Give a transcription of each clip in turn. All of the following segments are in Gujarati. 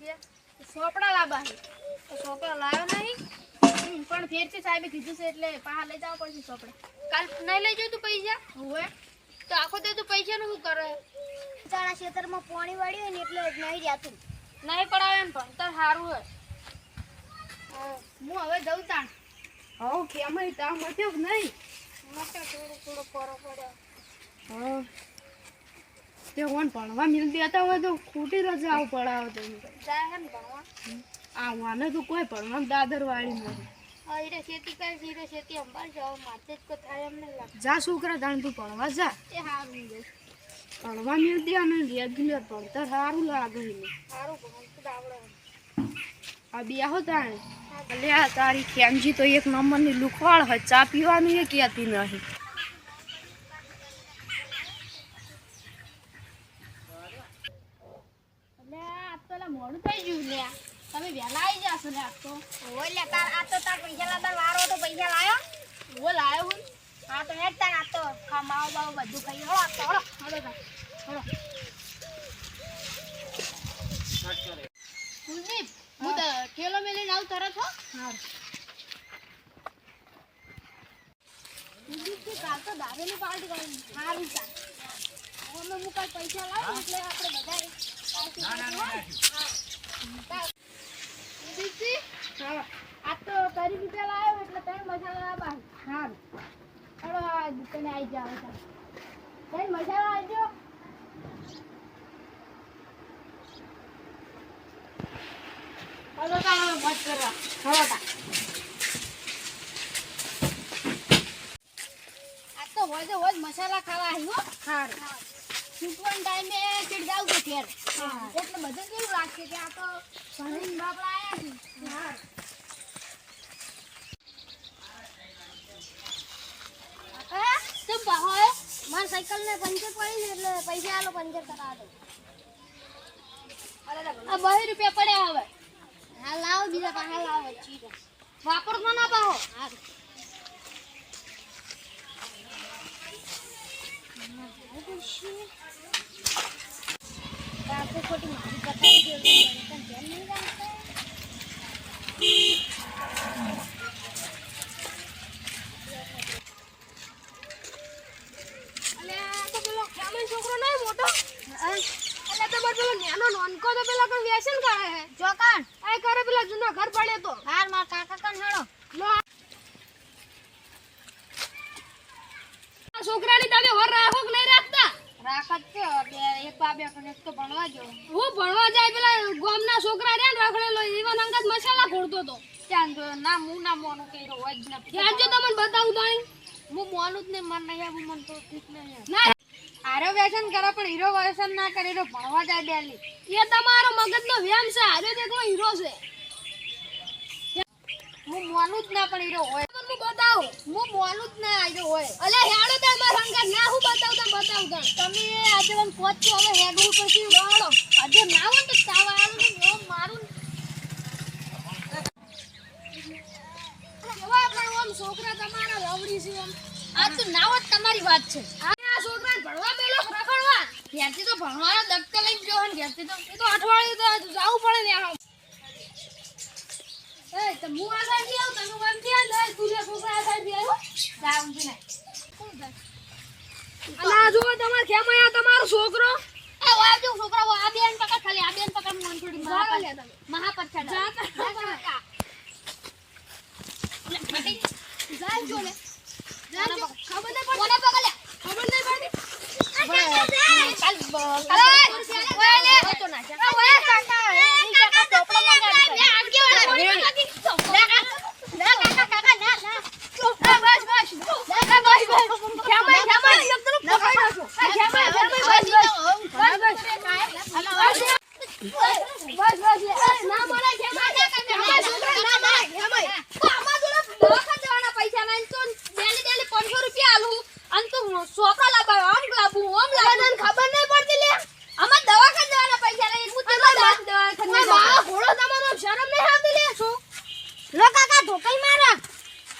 ગયા સોપડા લાવવા છે. તો સોપડા લાવ્યો નહીં. પણ ફેરથી સાહેબે કીધું છે એટલે પાહા લઈ જવા પડશે સોપડા. કાલ નહીં લઈ જવું તું પૈસા હવે તો આખો દે તું પૈસાનું શું કરે ચાણા ખેતરમાં પાણી વાળ્યું ને એટલે નહીં જાતું નહીં પડાવે ને તો સારું હોય. હું. હવે જઉં તાણ. હવ કેમ તાવ મટ્યો કે નહીં? મોટો થોડું થોડું ફરો પડ્યો. હા. ભણવા મિલતી હતા હોય તો ખોટી રજા આવું પડાવો તો જાય હે ને ભણવા. આ વાને તો કોઈ ભણવા દાદર વાળી નથી જ છોકરા તાણ તું ભણવા જા. ભણવા મિલતી અને રેગ્યુલર ભણતર સારું લાગે ભણતું તો આવડે તાણે. અલે તારી ખેમજી તો એક નંબરની લુખવાળ હોય ચા પીવાનું એ કહેતી નહીં એટલે આ તો પેલા મોડું થઈ ગયું લે તમે વહેલા આવી જાશો ને તો. તાર આ તો તાર પૈસા લાવતા વારો તો પૈસા લાયો. હું લાયો હું. હા તો હેડ તાર આ તો ખમાવો બાવો બધું ખાઈ હળો આ તો હળો. હળો તા હળો. કુલદીપ હું ઠેલો મેલીને આવું તરત હો. હા કુલદીપ કાલ તો દારૂની પાર્ટી કરી. સારું ચાલ અમે હું કાલ પૈસા લાવું એટલે આપણે બધા આ તો કરી રૂપિયા લાવ્યો એટલે ત્રણ મસાલા લાવવા સારું આ દુકાને આવી જાવ ત્રણ મસાલા આવજો હલો તા મત કરવા હલો તા આ તો હોય તો હોય મસાલા ખાવા આવ્યો સારું છૂટવાના ટાઈમે ચીડ જાવ તો ફેર એટલે બધું કેવું લાગશે કે આ તો ભણીને બાપડા આવ્યા છે. હા. માર સાયકલ ને પંચર પડી ને એટલે પૈસા આલો પંચર કરાવો આ બહી રૂપિયા પડ્યા હવે. હા લાવો બીજા પાછા લાવો ચીજ વાપરતો ના પાહો આપણે ખોટી મારી કટાઈ ગઈ પણ કેમ નહીં રાખતા અને આ તો પેલો ખેમઈ છોકરો નહીં મોટો એટલે તો બસ પેલો નાનો નોનકો તો પેલા કોઈ વ્યસન કરે હે ચોકાણ આ કરે પેલા જૂના ઘર પડે તો. હાર મારા કાકા કણ હેડો લો આ છોકરાની તમે હોર રાખો કે નહીં રાખતા. રાખત છે બે એક બા બે કને તો ભણવા જો. હું ભણવા જાય પેલા ગામના છોકરા રે ને રખડેલો ઈવન અંગત મસાલા ઘોડતો તો. ત્યાં જો ના હું ના મોનું કર્યો હોય જ નથી ત્યાં જો તમને બતાવું તાણી. હું મોનું જ નહીં મન નહીં આવું મન તો ઠીક નહીં ના. આરો વ્યસન કરો પણ હીરો વ્યસન ના કરે તો ભણવા જાય બેલી એ તમારો મગજનો વ્યામ છે હારે તો હીરો છે. હું મોનું જ ના પણ હીરો હોય. હું બતાવું. હું મોનું જ ના હીરો હોય. અલે, હેડો તાર મારા અંગત ના, હું બતાવતા બતાવતા તમે આજે મને પહોંચો હવે હેડું પછી દોડો આજે ના તો તાવ આવ્યો ને એવો મારું કેવા પણ ઓમ છોકરા તમારા લવડી છે આમ આ તો ના જ તમારી વાત છે. આ છોકરાને ભણવા બેલો રખડવા? ઘેરથી તો ભણવાનો દફતર લઈને ગયો ને, ઘેરથી તો. એ તો અઠવાડિયું તો જવું પડે ને એ તો હું આ સાઈડ આવું? તમે વંથી આ લે તું લે આ સાઈડ આવ્યો જાવ ને. અને આ તમારે તમારો છોકરો? એ વાય જો છોકરા વો આ બેન પકડ ખાલી આ બેન પકડ મન થોડી ચડા જો લે સોપરા લાબાયો આમ લાબુ ઓમ લાબુ તને ખબર નઈ પડતી લે અમાર દવા ખા દેવાના પૈસા રે હું તને દવા ખા મારો ઘોડો તમારો શરમ નઈ આવતી લે શું લો કાકા ધોકાઈ મારા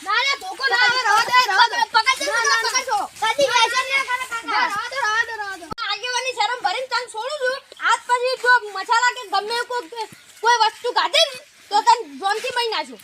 ના ધોકો ના આવે રહો દે રહો દે પકડ દે ના પકડ કદી પૈસા નઈ કરે કાકા રહો દે રહો દે રહો દે આગેવાની શરમ ભરીને તને છોડું છું આજ પછી જો મસાલા કે ગમે કોઈ કોઈ વસ્તુ કાઢે તો તને જોનથી મહિના છું